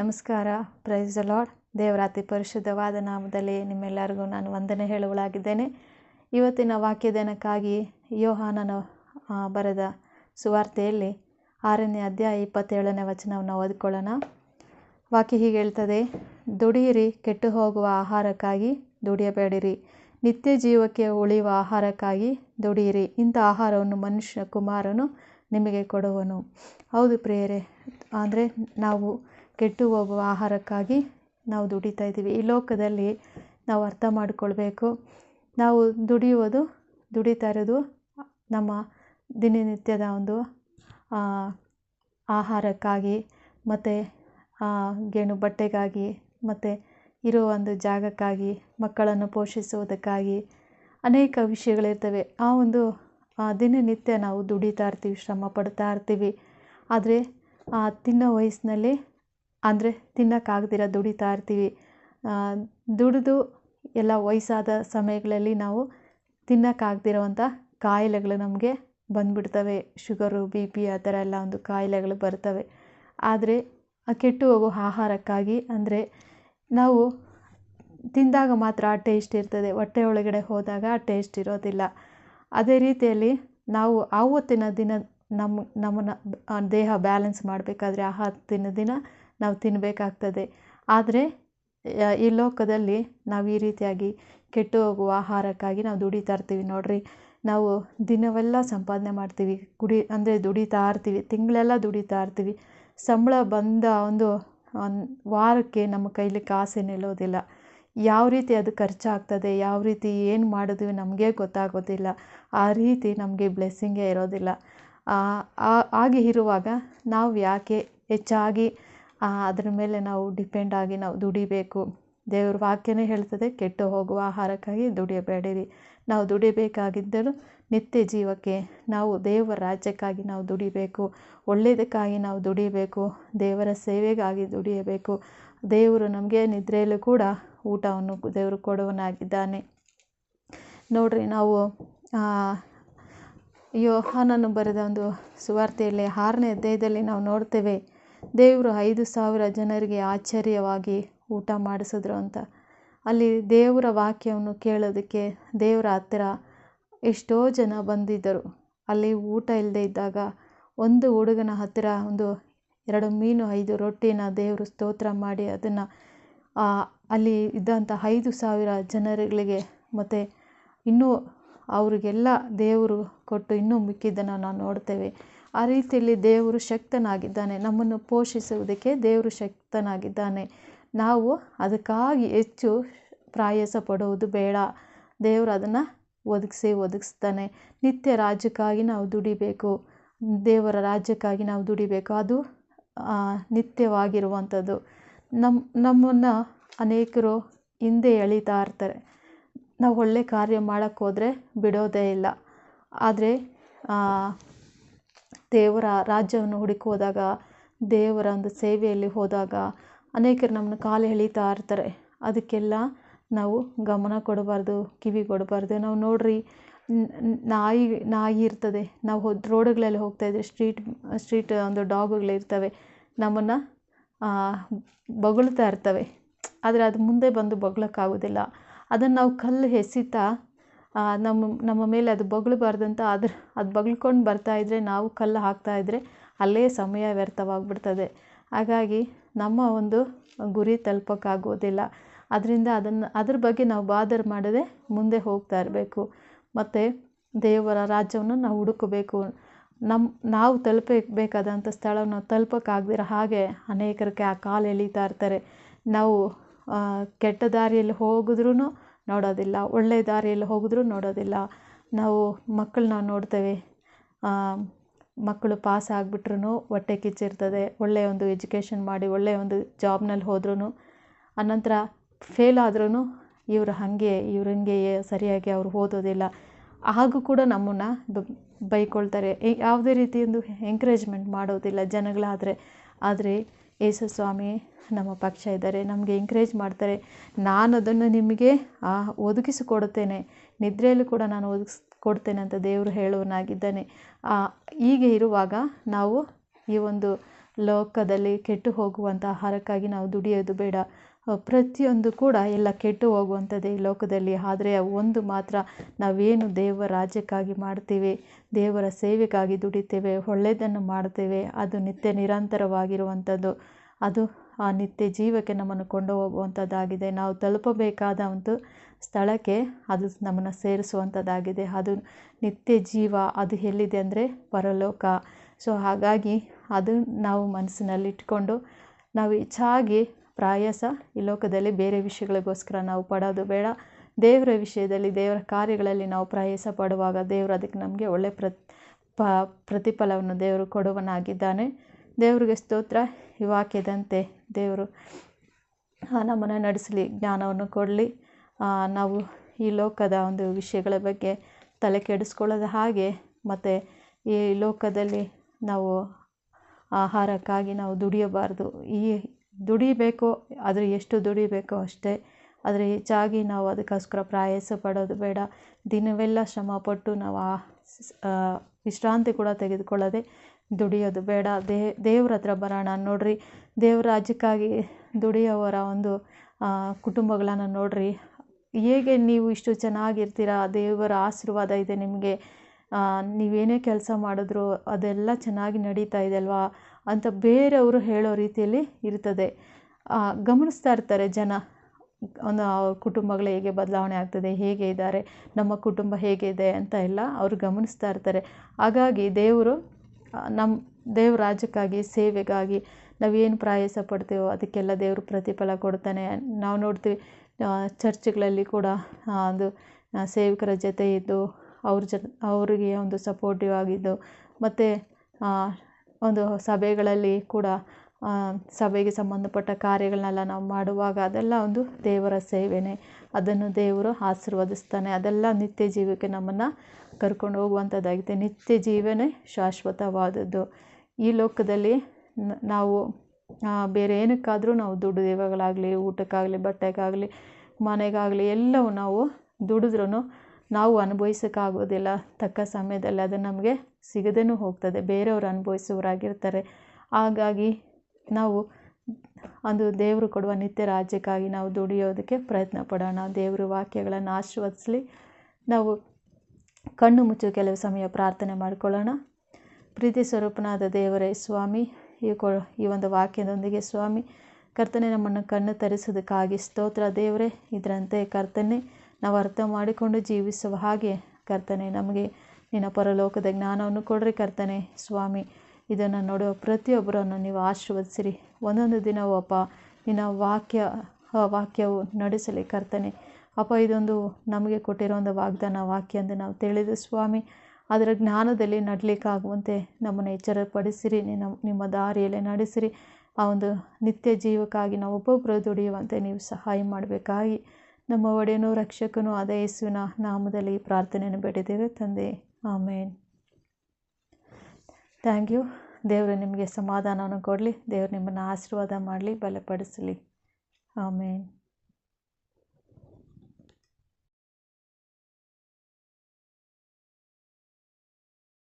ನಮಸ್ಕಾರ. Price lord ದೇವರ ಅತಿ ಪರಿಶುದ್ಧವಾದ ನಾಮದಲ್ಲಿ ನಿಮ್ಮೆಲ್ಲರಿಗೂ ನಾನು ವಂದನೆ ಹೇಳುವಳಾಗಿದ್ದೇನೆ. ಇವತ್ತಿನ ವಾಕ್ಯದನಕ್ಕಾಗಿ ಯೋಹಾನನ ಬರೆದ ಸುವಾರ್ತೆಯಲ್ಲಿ ಆರನೇ ಅಧ್ಯಾಯ ಇಪ್ಪತ್ತೇಳನೇ ವಚನವನ್ನು ಓದಿಕೊಳ್ಳೋಣ. ವಾಕ್ಯ ಹೀಗೆ ಹೇಳ್ತದೆ, ದುಡಿಯಿರಿ ಕೆಟ್ಟು ಹೋಗುವ ಆಹಾರಕ್ಕಾಗಿ ದುಡಿಯಬೇಡಿರಿ. ನಿತ್ಯ ಜೀವಕ್ಕೆ ಉಳಿಯುವ ಆಹಾರಕ್ಕಾಗಿ ದುಡಿಯಿರಿ. ಇಂಥ ಆಹಾರವನ್ನು ಮನುಷ್ಯ ಕುಮಾರನು ನಿಮಗೆ ಕೊಡುವನು. ಹೌದು ಪ್ರಿಯರೇ, ಅಂದರೆ ನಾವು ಕೆಟ್ಟು ಹೋಗುವ ಆಹಾರಕ್ಕಾಗಿ ನಾವು ದುಡಿತಾ ಇದ್ದೀವಿ. ಈ ಲೋಕದಲ್ಲಿ ನಾವು ಅರ್ಥ ಮಾಡಿಕೊಳ್ಬೇಕು. ನಾವು ದುಡಿಯುವುದು, ದುಡಿತಾ ಇರೋದು ನಮ್ಮ ದಿನನಿತ್ಯದ ಒಂದು ಆಹಾರಕ್ಕಾಗಿ ಮತ್ತು ಗೇಣು ಬಟ್ಟೆಗಾಗಿ ಮತ್ತು ಇರೋ ಒಂದು ಜಾಗಕ್ಕಾಗಿ, ಮಕ್ಕಳನ್ನು ಪೋಷಿಸುವುದಕ್ಕಾಗಿ ಅನೇಕ ವಿಷಯಗಳಿರ್ತವೆ. ಆ ಒಂದು ದಿನನಿತ್ಯ ನಾವು ದುಡಿತಾ ಇರ್ತೀವಿ, ಶ್ರಮ ಪಡ್ತಾ ಇರ್ತೀವಿ. ಆದರೆ ತಿನ್ನೋ ವಯಸ್ಸಿನಲ್ಲಿ ಅಂದರೆ ತಿನ್ನೋಕ್ಕಾಗ್ದಿರ ದುಡಿತಾ ಇರ್ತೀವಿ. ದುಡಿದು ಎಲ್ಲ ವಯಸ್ಸಾದ ಸಮಯಗಳಲ್ಲಿ ನಾವು ತಿನ್ನೋಕ್ಕಾಗ್ದಿರೋವಂಥ ಕಾಯಿಲೆಗಳು ನಮಗೆ ಬಂದ್ಬಿಡ್ತವೆ. ಶುಗರು, ಬಿ ಪಿ ಆ ಥರ ಎಲ್ಲ ಒಂದು ಕಾಯಿಲೆಗಳು ಬರ್ತವೆ. ಆದರೆ ಆ ಕೆಟ್ಟು ಹೋಗೋ ಆಹಾರಕ್ಕಾಗಿ ಅಂದರೆ ನಾವು ತಿಂದಾಗ ಮಾತ್ರ ಆ ಟೇಸ್ಟ್ ಇರ್ತದೆ. ಹೊಟ್ಟೆ ಒಳಗಡೆ ಹೋದಾಗ ಆ ಟೇಸ್ಟ್ ಇರೋದಿಲ್ಲ. ಅದೇ ರೀತಿಯಲ್ಲಿ ನಾವು ಆವತ್ತಿನ ದಿನ ನಮ್ಮ ನಮ್ಮನ್ನು ದೇಹ ಬ್ಯಾಲೆನ್ಸ್ ಮಾಡಬೇಕಾದ್ರೆ ಆವತ್ತಿನ ದಿನ ನಾವು ತಿನ್ನಬೇಕಾಗ್ತದೆ ಆದರೆ ಈ ಲೋಕದಲ್ಲಿ ನಾವು ಈ ರೀತಿಯಾಗಿ ಕೆಟ್ಟು ಹೋಗುವ ಆಹಾರಕ್ಕಾಗಿ ನಾವು ದುಡಿತಾ ಇರ್ತೀವಿ ನೋಡ್ರಿ. ನಾವು ದಿನವೆಲ್ಲ ಸಂಪಾದನೆ ಮಾಡ್ತೀವಿ. ಕುಡಿ, ಅಂದರೆ ದುಡಿತಾ ಇರ್ತೀವಿ. ತಿಂಗಳೆಲ್ಲ ದುಡಿತಾ ಇರ್ತೀವಿ. ಸಂಬಳ ಬಂದ ಒಂದು ವಾರಕ್ಕೆ ನಮ್ಮ ಕೈಲಿ ಕಾಸೇ ನಿಲ್ಲೋದಿಲ್ಲ. ಯಾವ ರೀತಿ ಅದು ಖರ್ಚಾಗ್ತದೆ, ಯಾವ ರೀತಿ ಏನು ಮಾಡಿದ್ವಿ ನಮಗೆ ಗೊತ್ತಾಗೋದಿಲ್ಲ. ಆ ರೀತಿ ನಮಗೆ ಬ್ಲೆಸ್ಸಿಂಗೇ ಇರೋದಿಲ್ಲ. ಆಗಿ ಇರುವಾಗ ನಾವು ಯಾಕೆ ಹೆಚ್ಚಾಗಿ ಅದ್ರ ಮೇಲೆ ನಾವು ಡಿಪೆಂಡ್ ಆಗಿ ನಾವು ದುಡಿಬೇಕು. ದೇವ್ರ ವಾಕ್ಯನೇ ಹೇಳ್ತದೆ, ಕೆಟ್ಟು ಹೋಗುವ ಆಹಾರಕ್ಕಾಗಿ ದುಡಿಯಬೇಡಿರಿ. ನಾವು ದುಡಿಬೇಕಾಗಿದ್ದರೂ ನಿತ್ಯ ಜೀವಕ್ಕೆ ನಾವು ದೇವರ ರಾಜ್ಯಕ್ಕಾಗಿ ನಾವು ದುಡಿಬೇಕು. ಒಳ್ಳೆಯದಕ್ಕಾಗಿ ನಾವು ದುಡಿಬೇಕು. ದೇವರ ಸೇವೆಗಾಗಿ ದುಡಿಯಬೇಕು. ದೇವರು ನಮಗೆ ನಿದ್ರೆಯಲ್ಲೂ ಕೂಡ ಊಟವನ್ನು ದೇವರು ಕೊಡುವನಾಗಿದ್ದಾನೆ ನೋಡ್ರಿ, ನಾವು ಯೋಹಾನನ್ನು ಯೋಹಾನನು ಬರೆದ ಒಂದು ಸುವಾರ್ತೆಯಲ್ಲಿ ಆರನೇ ಅಧ್ಯಾಯದಲ್ಲಿ ನಾವು ನೋಡ್ತೇವೆ ದೇವರು ಐದು ಸಾವಿರ ಜನರಿಗೆ ಆಶ್ಚರ್ಯವಾಗಿ ಊಟ ಮಾಡಿಸಿದ್ರು ಅಂತ. ಅಲ್ಲಿ ದೇವರ ವಾಕ್ಯವನ್ನು ಕೇಳೋದಕ್ಕೆ ದೇವರ ಹತ್ತಿರ ಎಷ್ಟೋ ಜನ ಬಂದಿದ್ದರು. ಅಲ್ಲಿ ಊಟ ಇಲ್ಲದೆ ಇದ್ದಾಗ ಒಂದು ಹುಡುಗನ ಹತ್ತಿರ ಒಂದು ಎರಡು ಮೀನು, ಐದು ರೊಟ್ಟಿನ ದೇವರು ಸ್ತೋತ್ರ ಮಾಡಿ ಅದನ್ನು ಅಲ್ಲಿ ಇದ್ದಂಥ ಐದು ಸಾವಿರ ಜನರುಗಳಿಗೆ ಮತ್ತು ಇನ್ನೂ ಅವರಿಗೆಲ್ಲ ದೇವರು ಕೊಟ್ಟು ಇನ್ನೂ ಮಿಕ್ಕಿದ್ದನ್ನು ನಾವು ನೋಡ್ತೇವೆ. ಆ ರೀತಿಯಲ್ಲಿ ದೇವರು ಶಕ್ತನಾಗಿದ್ದಾನೆ. ನಮ್ಮನ್ನು ಪೋಷಿಸುವುದಕ್ಕೆ ದೇವರು ಶಕ್ತನಾಗಿದ್ದಾನೆ. ನಾವು ಅದಕ್ಕಾಗಿ ಹೆಚ್ಚು ಪ್ರಯಾಸ ಪಡುವುದು ಬೇಡ. ದೇವರು ಅದನ್ನು ಒದಗಿಸಿ ಒದಗಿಸ್ತಾನೆ. ನಿತ್ಯ ರಾಜ್ಯಕ್ಕಾಗಿ ನಾವು ದುಡಿಬೇಕು. ದೇವರ ರಾಜ್ಯಕ್ಕಾಗಿ ನಾವು ದುಡಿಬೇಕು. ಅದು ನಿತ್ಯವಾಗಿರುವಂಥದ್ದು. ನಮ್ಮ ನಮ್ಮನ್ನು ಅನೇಕರು ಹಿಂದೆ ಎಳೀತಾ ಇರ್ತಾರೆ. ನಾವು ಒಳ್ಳೆ ಕಾರ್ಯ ಮಾಡೋಕ್ಕೋದ್ರೆ ಬಿಡೋದೇ ಇಲ್ಲ. ಆದರೆ ದೇವರ ರಾಜ್ಯವನ್ನು ಹುಡುಕಿ ಹೋದಾಗ ದೇವರ ಒಂದು ಸೇವೆಯಲ್ಲಿ ಹೋದಾಗ ಅನೇಕರು ನಮ್ಮನ್ನು ಕಾಲು ಎಳೀತಾ ಇರ್ತಾರೆ. ಅದಕ್ಕೆಲ್ಲ ನಾವು ಗಮನ ಕೊಡಬಾರ್ದು, ಕಿವಿ ಕೊಡಬಾರ್ದು. ನಾವು ನೋಡ್ರಿ ನಾಯಿ ನಾಯಿ ಇರ್ತದೆ. ನಾವು ಹೋದ ರೋಡುಗಳಲ್ಲಿ ಹೋಗ್ತಾಯಿದ್ರೆ ಸ್ಟ್ರೀಟ್ ಸ್ಟ್ರೀಟ್ ಒಂದು ಡಾಗುಗಳಿರ್ತವೆ ನಮ್ಮನ್ನು ಬೊಗಳ್ತಾ ಇರ್ತವೆ. ಆದರೆ ಅದು ಮುಂದೆ ಬಂದು ಬೊಗಳಕ್ಕಾಗೋದಿಲ್ಲ. ಅದನ್ನು ನಾವು ಕಲ್ಲು ಎಸಿತಾ ನಮ್ಮ ನಮ್ಮ ಮೇಲೆ ಅದು ಬೊಗಳಬಾರ್ದಂತ ಅದ್ರ, ಅದು ಬಗ್ಳ್ಕೊಂಡು ಬರ್ತಾ ಇದ್ದರೆ ನಾವು ಕಲ್ಲು ಹಾಕ್ತಾ ಇದ್ದರೆ ಅಲ್ಲೇ ಸಮಯ ವ್ಯರ್ಥವಾಗ್ಬಿಡ್ತದೆ. ಹಾಗಾಗಿ ನಮ್ಮ ಒಂದು ಗುರಿ ತಲುಪೋಕ್ಕಾಗೋದಿಲ್ಲ. ಅದರಿಂದ ಅದನ್ನು, ಅದ್ರ ಬಗ್ಗೆ ನಾವು ಬಾದರ್ ಮಾಡದೆ ಮುಂದೆ ಹೋಗ್ತಾ ಇರಬೇಕು. ಮತ್ತು ದೇವರ ರಾಜ್ಯವನ್ನು ನಾವು ಹುಡುಕಬೇಕು. ನಮ್ಮ ನಾವು ತಲುಪಬೇಕಾದಂಥ ಸ್ಥಳವನ್ನು ತಲುಪೋಕ್ಕಾಗದಿರೋ ಹಾಗೆ ಅನೇಕರಿಗೆ ಆ ಕಾಲು ಎಳೀತಾ ಇರ್ತಾರೆ. ನಾವು ಕೆಟ್ಟ ದಾರಿಯಲ್ಲಿ ಹೋಗಿದ್ರೂ ನೋಡೋದಿಲ್ಲ. ಒಳ್ಳೆ ದಾರಿಯಲ್ಲಿ ಹೋಗಿದ್ರೂ ನೋಡೋದಿಲ್ಲ. ನಾವು ಮಕ್ಕಳನ್ನ ನೋಡ್ತೇವೆ. ಮಕ್ಕಳು ಪಾಸ್ ಆಗಿಬಿಟ್ರು ಹೊಟ್ಟೆ ಕಿಚ್ಚಿರ್ತದೆ. ಒಳ್ಳೆಯ ಒಂದು ಎಜುಕೇಷನ್ ಮಾಡಿ ಒಳ್ಳೆಯ ಒಂದು ಜಾಬ್ನಲ್ಲಿ ಹೋದ್ರೂ ಅನಂತರ ಫೇಲ್ ಆದ್ರೂ ಇವರು ಹಾಗೆ, ಇವ್ರು ಹಂಗೆ ಸರಿಯಾಗಿ ಅವರು ಓದೋದಿಲ್ಲ. ಹಾಗೂ ಕೂಡ ನಮ್ಮನ್ನು ಬೈಕೊಳ್ತಾರೆ. ಯಾವುದೇ ರೀತಿಯೊಂದು ಎಂಕರೇಜ್ಮೆಂಟ್ ಮಾಡೋದಿಲ್ಲ ಜನಗಳಾದರೆ. ಆದರೆ ಯೇಸು ಸ್ವಾಮಿ ನಮ್ಮ ಪಕ್ಷ ಇದ್ದಾರೆ, ನಮಗೆ ಎಂಕರೇಜ್ ಮಾಡ್ತಾರೆ. ನಾನು ಅದನ್ನು ನಿಮಗೆ ಒದಗಿಸಿಕೊಡುತ್ತೇನೆ. ನಿದ್ರೆಯಲ್ಲೂ ಕೂಡ ನಾನು ಒದಗಿಸ್ ಕೊಡ್ತೇನೆ ಅಂತ ದೇವರು ಹೇಳುವನಾಗಿದ್ದಾನೆ ಹೀಗೆ ಇರುವಾಗ ನಾವು ಈ ಒಂದು ಲೋಕದಲ್ಲಿ ಕೆಟ್ಟು ಹೋಗುವಂಥ ಆಹಾರಕ್ಕಾಗಿ ನಾವು ದುಡಿಯೋದು ಬೇಡ. ಪ್ರತಿಯೊಂದು ಕೂಡ ಎಲ್ಲ ಕೆಟ್ಟು ಹೋಗುವಂಥದ್ದೇ ಈ ಲೋಕದಲ್ಲಿ. ಆದರೆ ಒಂದು ಮಾತ್ರ ನಾವೇನು ದೇವರ ರಾಜ್ಯಕ್ಕಾಗಿ ಮಾಡ್ತೀವಿ, ದೇವರ ಸೇವೆಗಾಗಿ ದುಡಿತೇವೆ, ಒಳ್ಳೆಯದನ್ನು ಮಾಡ್ತೇವೆ, ಅದು ನಿತ್ಯ ನಿರಂತರವಾಗಿರುವಂಥದ್ದು. ಅದು ಆ ನಿತ್ಯ ಜೀವಕ್ಕೆ ನಮ್ಮನ್ನು ಕೊಂಡು ಹೋಗುವಂಥದ್ದಾಗಿದೆ. ನಾವು ತಲುಪಬೇಕಾದ ಒಂದು ಸ್ಥಳಕ್ಕೆ ಅದು ನಮ್ಮನ್ನು ಸೇರಿಸುವಂಥದ್ದಾಗಿದೆ. ಅದು ನಿತ್ಯ ಜೀವ, ಅದು ಎಲ್ಲಿದೆ ಅಂದರೆ ಪರಲೋಕ. ಸೊ ಹಾಗಾಗಿ ಅದು ನಾವು ಮನಸ್ಸಿನಲ್ಲಿಟ್ಕೊಂಡು ನಾವು ಹೆಚ್ಚಾಗಿ ಪ್ರಾಯಸ ಈ ಲೋಕದಲ್ಲಿ ಬೇರೆ ವಿಷಯಗಳಿಗೋಸ್ಕರ ನಾವು ಪಡೋದು ಬೇಡ. ದೇವರ ವಿಷಯದಲ್ಲಿ, ದೇವರ ಕಾರ್ಯಗಳಲ್ಲಿ ನಾವು ಪ್ರಯಾಸ ಪಡುವಾಗ ದೇವರು ಅದಕ್ಕೆ ನಮಗೆ ಒಳ್ಳೆ ಪ್ರ ಪ, ಪ್ರತಿಫಲವನ್ನು ದೇವರು ಕೊಡುವನಾಗಿದ್ದಾನೆ. ದೇವರಿಗೆ ಸ್ತೋತ್ರ. ಈ ವಾಕ್ಯದಂತೆ ದೇವರು ನಮ್ಮನ್ನು ನಡೆಸಲಿ, ಜ್ಞಾನವನ್ನು ಕೊಡಲಿ. ನಾವು ಈ ಲೋಕದ ಒಂದು ವಿಷಯಗಳ ಬಗ್ಗೆ ತಲೆ ಕೆಡಿಸ್ಕೊಳ್ಳೋದು ಹಾಗೆ ಮತ್ತು ಈ ಲೋಕದಲ್ಲಿ ನಾವು ಆಹಾರಕ್ಕಾಗಿ ನಾವು ದುಡಿಯಬಾರ್ದು. ಈ ದುಡಿಬೇಕು, ಆದರೆ ಎಷ್ಟು ದುಡಿಬೇಕೋ ಅಷ್ಟೇ. ಆದರೆ ಹೆಚ್ಚಾಗಿ ನಾವು ಅದಕ್ಕೋಸ್ಕರ ಪ್ರಯಾಸ ಪಡೋದು ಬೇಡ. ದಿನವೆಲ್ಲ ಶ್ರಮಪಟ್ಟು ನಾವು ಆ ವಿಶ್ರಾಂತಿ ಕೂಡ ತೆಗೆದುಕೊಳ್ಳದೆ ದುಡಿಯೋದು ಬೇಡ. ದೇವ್ರ ಹತ್ರ ಬರೋಣ. ನೋಡಿರಿ, ದೇವ್ರ ರಾಜ್ಯಕ್ಕಾಗಿ ದುಡಿಯೋವರ ಒಂದು ಕುಟುಂಬಗಳನ್ನು ನೋಡಿರಿ. ಹೇಗೆ ನೀವು ಇಷ್ಟು ಚೆನ್ನಾಗಿರ್ತೀರ? ದೇವರ ಆಶೀರ್ವಾದ ಇದೆ ನಿಮಗೆ. ನೀವೇನೇ ಕೆಲಸ ಮಾಡಿದ್ರು ಅದೆಲ್ಲ ಚೆನ್ನಾಗಿ ನಡೀತಾ ಇದೆ ಅಲ್ವಾ ಅಂತ ಬೇರೆಯವರು ಹೇಳೋ ರೀತಿಯಲ್ಲಿ ಇರ್ತದೆ. ಗಮನಿಸ್ತಾ ಇರ್ತಾರೆ ಜನ. ಒಂದು ಕುಟುಂಬಗಳು ಹೇಗೆ ಬದಲಾವಣೆ ಆಗ್ತದೆ, ಹೇಗೆ ಇದ್ದಾರೆ, ನಮ್ಮ ಕುಟುಂಬ ಹೇಗಿದೆ ಅಂತ ಎಲ್ಲ ಅವರು ಗಮನಿಸ್ತಾ ಇರ್ತಾರೆ. ಹಾಗಾಗಿ ದೇವರು ನಮ್ಮ ದೇವ್ರ ರಾಜ್ಯಕ್ಕಾಗಿ, ಸೇವೆಗಾಗಿ ನಾವೇನು ಪ್ರಯಾಸ ಪಡ್ತೀವೋ ಅದಕ್ಕೆಲ್ಲ ದೇವರು ಪ್ರತಿಫಲ ಕೊಡ್ತಾನೆ. ನಾವು ನೋಡ್ತೀವಿ ಚರ್ಚ್ಗಳಲ್ಲಿ ಕೂಡ ಅದು ಸೇವಕರ ಜೊತೆ ಇದ್ದು ಅವ್ರ ಜೊತೆ ಅವರಿಗೆ ಒಂದು ಸಪೋರ್ಟಿವ್ ಆಗಿದ್ದು, ಮತ್ತು ಒಂದು ಸಭೆಗಳಲ್ಲಿ ಕೂಡ ಸಭೆಗೆ ಸಂಬಂಧಪಟ್ಟ ಕಾರ್ಯಗಳನ್ನೆಲ್ಲ ನಾವು ಮಾಡುವಾಗ ಅದೆಲ್ಲ ಒಂದು ದೇವರ ಸೇವೆನೇ. ಅದನ್ನು ದೇವರು ಆಶೀರ್ವದಿಸ್ತಾನೆ. ಅದೆಲ್ಲ ನಿತ್ಯ ಜೀವಕ್ಕೆ ನಮ್ಮನ್ನು ಕರ್ಕೊಂಡು ಹೋಗುವಂಥದ್ದಾಗಿದೆ. ನಿತ್ಯ ಜೀವನೇ ಶಾಶ್ವತವಾದದ್ದು. ಈ ಲೋಕದಲ್ಲಿ ನಾವು ಬೇರೆ ಏನಕ್ಕಾದರೂ ನಾವು ದುಡ್ಡು ದೇವಗಳಾಗಲಿ ಊಟಕ್ಕಾಗಲಿ, ಬಟ್ಟೆಗಾಗಲಿ, ಮನೆಗಾಗಲಿ ಎಲ್ಲವೂ ನಾವು ದುಡಿದ್ರೂ ನಾವು ಅನುಭವಿಸೋಕ್ಕಾಗೋದಿಲ್ಲ, ತಕ್ಕ ಸಮಯದಲ್ಲಿ ಅದು ನಮಗೆ ಸಿಗದೇನೂ ಹೋಗ್ತದೆ. ಬೇರೆಯವರು ಅನುಭವಿಸೋರಾಗಿರ್ತಾರೆ ಹಾಗಾಗಿ ನಾವು ಒಂದು ದೇವರು ಕೊಡುವ ನಿತ್ಯ ರಾಜ್ಯಕ್ಕಾಗಿ ನಾವು ದುಡಿಯೋದಕ್ಕೆ ಪ್ರಯತ್ನ ಪಡೋಣ. ದೇವರು ವಾಕ್ಯಗಳನ್ನು ಆಶೀರ್ವದಿಸಲಿ. ನಾವು ಕಣ್ಣು ಮುಚ್ಚು ಕೆಲವು ಸಮಯ ಪ್ರಾರ್ಥನೆ ಮಾಡಿಕೊಳ್ಳೋಣ. ಪ್ರೀತಿ ಸ್ವರೂಪನಾದ ದೇವರೇ ಸ್ವಾಮಿ, ಈ ಕೊ, ಈ ಒಂದು ವಾಕ್ಯದೊಂದಿಗೆ ಸ್ವಾಮಿ, ಕರ್ತನೆ ನಮ್ಮನ್ನು ಕಣ್ಣು ತರಿಸೋದಕ್ಕಾಗಿ ಸ್ತೋತ್ರ ದೇವರೇ, ಇದರಂತೆ ಕರ್ತನೆ ನಾವು ಅರ್ಥ ಮಾಡಿಕೊಂಡು ಜೀವಿಸುವ ಹಾಗೆ, ಕರ್ತನೆ, ನಮಗೆ ನಿನ್ನ ಪರಲೋಕದ ಜ್ಞಾನವನ್ನು ಕೊಡ್ರಿ ಕರ್ತನೆ, ಸ್ವಾಮಿ. ಇದನ್ನು ನೋಡುವ ಪ್ರತಿಯೊಬ್ಬರನ್ನು ನೀವು ಆಶೀರ್ವದಿಸಿರಿ. ಒಂದೊಂದು ದಿನವೂ ಅಪ್ಪ, ನಿನ್ನ ವಾಕ್ಯ, ವಾಕ್ಯವು ನಡೆಸಲಿ ಕರ್ತನೆ. ಅಪ್ಪ, ಇದೊಂದು ನಮಗೆ ಕೊಟ್ಟಿರೋ ಒಂದು ವಾಗ್ದಾನ, ವಾಕ್ಯ ಎಂದು ನಾವು ತಿಳಿದು ಸ್ವಾಮಿ, ಅದರ ಜ್ಞಾನದಲ್ಲಿ ನಡಲಿಕ್ಕಾಗುವಂತೆ ನಮ್ಮನ್ನು ಎಚ್ಚರಪಡಿಸಿರಿ, ನಿನ್ನ, ನಿಮ್ಮ ದಾರಿಯಲ್ಲೇ ನಡೆಸಿರಿ. ಆ ಒಂದು ನಿತ್ಯ ಜೀವಕ್ಕಾಗಿ ನಾವು ಒಬ್ಬೊಬ್ಬರು ದುಡಿಯುವಂತೆ ನೀವು ಸಹಾಯ ಮಾಡಬೇಕಾಗಿ ನಮ್ಮ ಒಡೆಯನೂ ರಕ್ಷಕನೂ ಆದ ಯೇಸುವಿನ ನಾಮದಲ್ಲಿ ಪ್ರಾರ್ಥನೆಯನ್ನು ಬೇಡಿದ್ದೇವೆ. ತಂದೆ, ಆಮೇನ್. Thank you. ದೇವರು ನಿಮಗೆ ಸಮಾಧಾನವನ್ನು ಕೊಡಲಿ. ದೇವರು ನಿಮ್ಮನ್ನು ಆಶೀರ್ವಾದ ಮಾಡಲಿ, ಬಲಪಡಿಸಲಿ. ಆಮೇನ್.